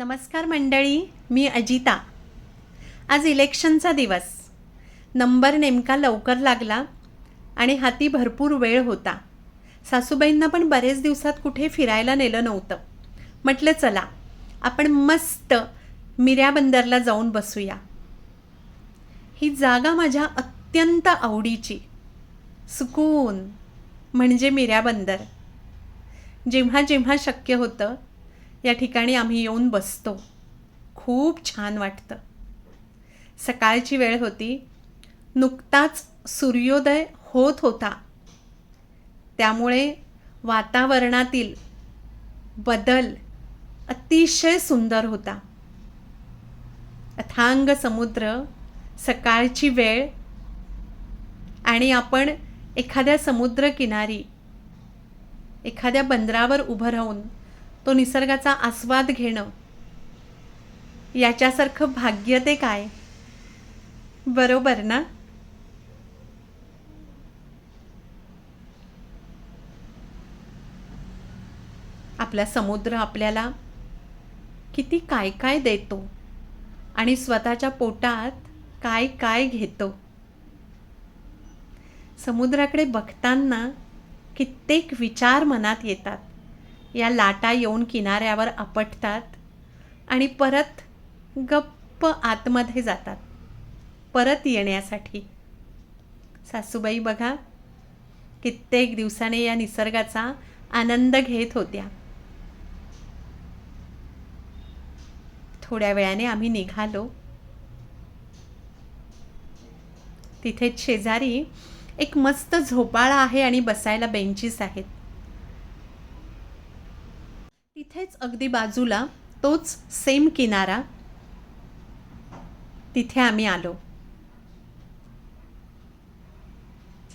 नमस्कार मंडळी मी अजिता. आज इलेक्शनचा दिवस. नंबर नेमका लवकर लागला आणि हाती भरपूर वेळ होता. सासूबाईंना पण बरेच दिवसात कुठे फिरायला नेलं नव्हतं. म्हटलं चला आपण मस्त मिऱ्या बंदरला जाऊन बसूया. ही जागा माझ्या अत्यंत आवडीची. सुकून म्हणजे मिऱ्या बंदर. जेव्हा जेव्हा शक्य होतं या ठिकाणी आम्ही येऊन बसतो. खूप छान वाटतं. सकाळची वेळ होती. नुकताच सूर्योदय होत होता. त्यामुळे वातावरणातील बदल अतिशय सुंदर होता. अथांग समुद्र सकाळची वेळ आणि आपण एखाद्या समुद्रकिनारी एखाद्या बंदरावर उभं राहून तो निसर्गाचा आस्वाद घेणं. याच्यासारखं भाग्य ते काय? बरोबर ना? आपला समुद्र आपल्याला किती काय काय देतो आणि स्वतःच्या पोटात काय काय घेतो. समुद्राकडे बघताना कित्येक विचार मनात येतात. या लाटा येऊन किनाऱ्यावर आपटतात आणि परत गप्प आतमध्ये जातात. परत येण्यासाठी. सासूबाई बघा कित्येक दिवसाने या निसर्गाचा आनंद घेत होत्या. थोड्या वेळाने आम्ही निघालो. तिथे शेजारी एक मस्त झोपाळा आहे आणि बसायला बेंचीस आहेत. तिथेच अगदी बाजूला तोच सेम किनारा तिथे आम्ही आलो.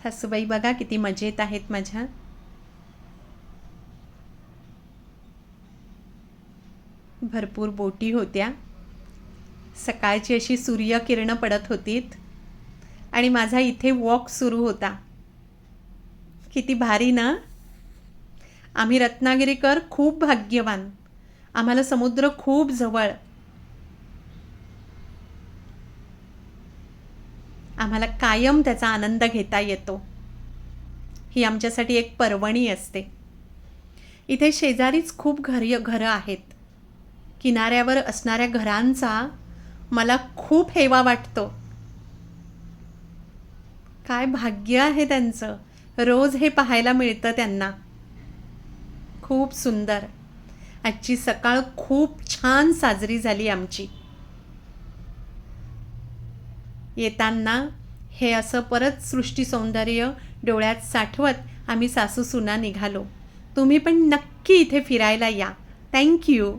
सासूबाई बघा किती मजेत आहेत माझ्या. भरपूर बोटी होत्या. सकाळची अशी सूर्यकिरणं पडत होतीत. आणि माझा इथे वॉक सुरू होता. किती भारी ना? आम्ही रत्नागिरीकर खूप भाग्यवान. आम्हाला समुद्र खूप जवळ. आम्हाला कायम त्याचा आनंद घेता येतो. ही आमच्यासाठी एक पर्वणी असते. इथे शेजारीच खूप घरी घरं आहेत. किनाऱ्यावर असणाऱ्या घरांचा मला खूप हेवा वाटतो. काय भाग्य आहे त्यांचं. रोज हे पाहायला मिळतं त्यांना. खूप सुंदर. आजची सकाळ खूप छान साजरी झाली आमची. येताना हे असं परत सृष्टी सौंदर्य डोळ्यात साठवत आम्ही सासू सुना निघालो. तुम्ही पण नक्की इथे फिरायला या. थँक्यू